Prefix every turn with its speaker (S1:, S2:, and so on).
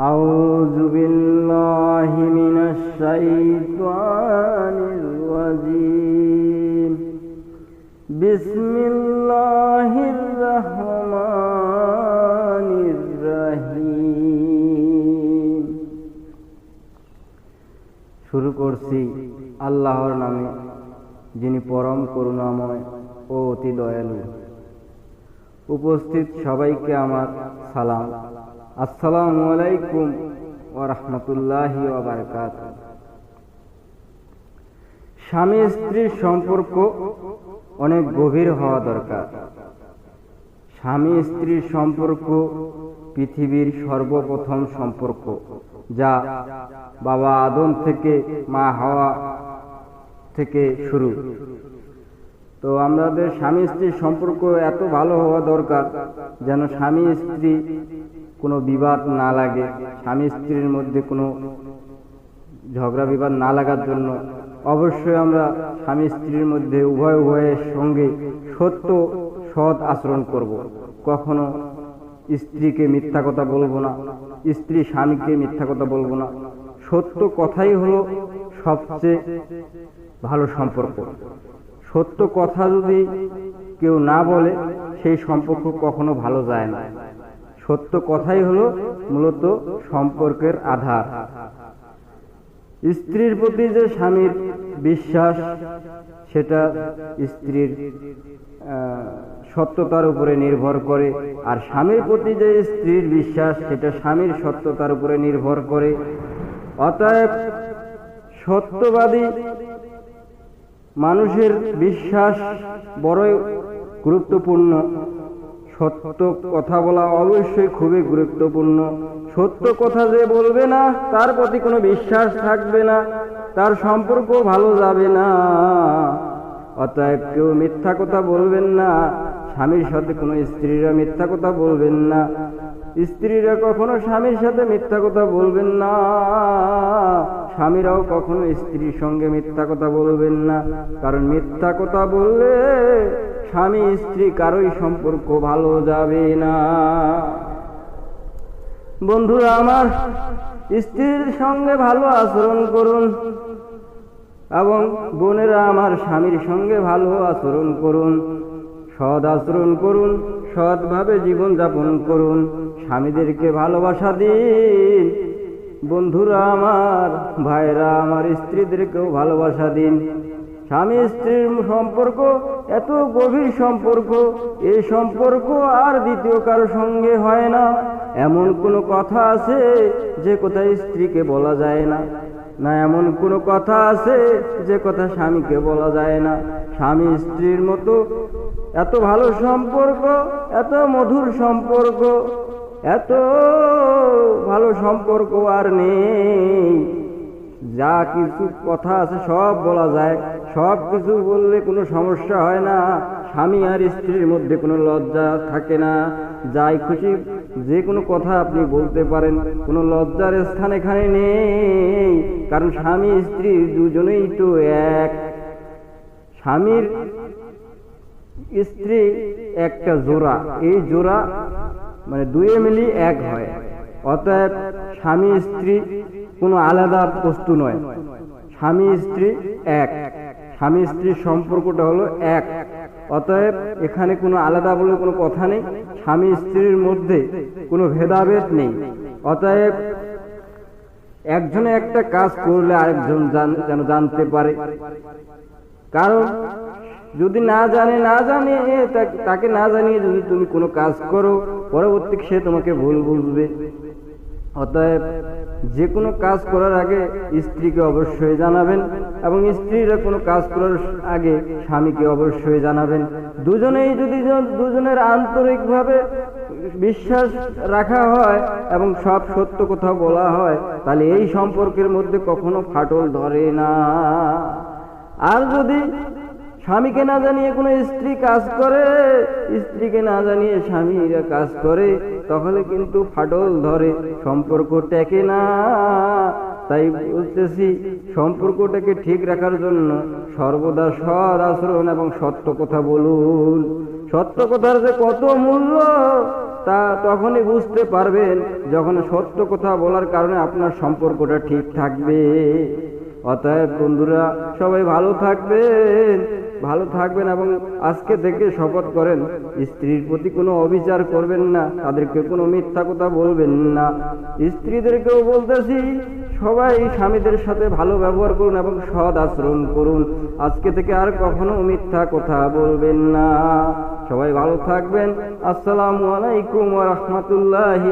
S1: أعوذ بالله من الشيطان الرجيم بسم الله الرحمن الرحيم শুরু করছি আল্লাহর নামে যিনি পরম করুণাময় ও অতি দয়ালু উপস্থিত সবাইকে আমার সালাম আসসালামু আলাইকুম ওয়া রাহমাতুল্লাহি স্বামী স্ত্রীর সম্পর্ক অনেক গভীর হওয়া দরকার। স্বামী স্ত্রীর সম্পর্ক পৃথিবীর সর্বপ্রথম সম্পর্ক, যা বাবা আদম থেকে মা হাওয়া থেকে শুরু। তো আমাদের স্বামী স্ত্রীর সম্পর্ক এত ভালো হওয়া দরকার যেন স্বামী স্ত্রী কোনো বিবাদ না লাগে, স্বামী স্ত্রীর মধ্যে কোনো ঝগড়া বিবাদ না লাগার জন্য অবশ্যই আমরা স্বামী স্ত্রীর মধ্যে উভয় উভয়ের সঙ্গে সত্য, সৎ আচরণ করব। কখনো স্ত্রীকে মিথ্যা কথা বলব না, স্ত্রী স্বামীকে মিথ্যা কথা বলব না। সত্য কথাই হলো সবচেয়ে ভালো সম্পর্ক। সত্য কথা যদি কেউ না বলে, সেই সম্পর্ক কখনো ভালো যায় না। সত্য কথাই হলো মূলত সম্পর্কের আধার। স্ত্রীর প্রতি যে স্বামীর বিশ্বাস, সেটা স্ত্রীর সত্যতার উপরে নির্ভর করে। আর স্বামীর প্রতি যে স্ত্রীর বিশ্বাস, সেটা স্বামীর সত্যতার উপরে নির্ভর করে। অতএব সত্যবাদী মানুষের বিশ্বাস বড়ই গুরুত্বপূর্ণ। সত্য কথা বলা অবশ্যই খুবই গুরুত্বপূর্ণ। সত্য কথা যে বলবে না, তার প্রতি কোনো বিশ্বাস থাকবে না, তার সম্পর্ক ভালো যাবে না। অতএব কেউ মিথ্যা কথা বলবেন না, স্বামীর সাথে কোনো স্ত্রীরা মিথ্যা কথা বলবেন না। স্ত্রীরা কখনো স্বামীর সাথে মিথ্যা কথা বলবেন না, স্বামীরাও কখনো স্ত্রীর সঙ্গে মিথ্যা কথা বলবেন না। কারণ মিথ্যা কথা বললে স্বামী স্ত্রী কারোই সম্পর্ক ভালো যাবে না। বন্ধুরা, আমার স্ত্রীর সঙ্গে ভালো আচরণ করুন এবং বোনেরা আমার স্বামীর সঙ্গে ভালো আচরণ করুন, সৎ আচরণ করুন, সৎভাবে জীবন যাপন করুন, স্বামীদেরকে ভালোবাসা দিন। বন্ধুরা, আমার ভাইরা আমার স্ত্রীদেরকেও ভালোবাসা দিন। স্বামী স্ত্রীর সম্পর্ক, এত গভীর সম্পর্ক এই সম্পর্ক আর দ্বিতীয় কারও সঙ্গে হয় না। এমন কোনো কথা আছে যে কথা স্ত্রীকে বলা যায় না? না, এমন কোনো কথা আছে যে কথা স্বামীকে বলা যায় না? স্বামী স্ত্রীর মতো এত ভালো সম্পর্ক, এত মধুর সম্পর্ক, এত ভালো সম্পর্ক আর নেই। যা কিছু কথা আছে সব বলা যায়, সব কিছু বললে কোনো সমস্যা হয় না। স্বামী আর স্ত্রীর মধ্যে কোনো লজ্জা থাকে না। যাই খুশি যে কোনো কথা আপনি বলতে পারেন, কোনো লজ্জার স্থান এখানে নেই, কারণ স্বামী, স্ত্রী দুজনেই তো এক। স্বামীর স্ত্রী একটা জোড়া, এই জোড়া মানে দুয়ে মিলি এক হয়। অতএব স্বামী, স্ত্রী কোনো আলাদা বস্তু নয়। স্বামী স্ত্রী এক। স্বামী স্ত্রীর সম্পর্কটা হলো এক। অতএব এখানে কোনো আলাদা বলে কোনো কথা নেই। স্বামী স্ত্রীর মধ্যে কোনো ভেদাভেদ নেই। অতএব একজনে একটা কাজ করলে আরেকজন জান- যেন জানতে পারে। কারণ যদি না জানে না জানে তাকে না জানিয়ে যদি তুমি কোনো কাজ করো, পরবর্তী সে তোমাকে ভুল বুঝবে। অতএব যে কোনো কাজ করার আগে স্ত্রীকে অবশ্যই জানাবেন এবং স্ত্রীরা কোনো কাজ করার আগে স্বামীকে অবশ্যই জানাবেন। দুজনেই যদি দুজনের আন্তরিকভাবে বিশ্বাস রাখা হয় এবং সব সত্য কথা বলা হয়, তাহলে এই সম্পর্কের মধ্যে কখনো ফাটল ধরে না। আর যদি স্বামীকে না জানিয়ে কোনো স্ত্রী কাজ করে, স্ত্রীকে না জানিয়ে স্বামীরা কাজ করে তাহলে কিন্তু ফাটল ধরে, সম্পর্ক টেকে না। তাই বলতেছি, সম্পর্কটাকে ঠিক রাখার জন্য সর্বদা সৎ আচরণ এবং সত্য কথা বলুন। সত্য কথার যে কত মূল্য, তা তখনই বুঝতে পারবেন যখন সত্য কথা বলার কারণে আপনার সম্পর্কটা ঠিক থাকবে। অতএব বন্ধুরা, সবাই ভালো থাকবেন ভালো থাকবেন এবং আজকে থেকে শপথ করেন, স্ত্রীর প্রতি কোনো অবিচার করবেন না, তাদেরকে কোনো মিথ্যা কথা বলবেন না। স্ত্রীদেরকেও বলতেছি, সবাই স্বামীদের সাথে ভালো ব্যবহার করুন এবং সৎ আচরণ করুন। আজকে থেকে আর কখনো মিথ্যা কথা বলবেন না। সবাই ভালো থাকবেন। আসসালামু আলাইকুম রাহমাতুল্লাহি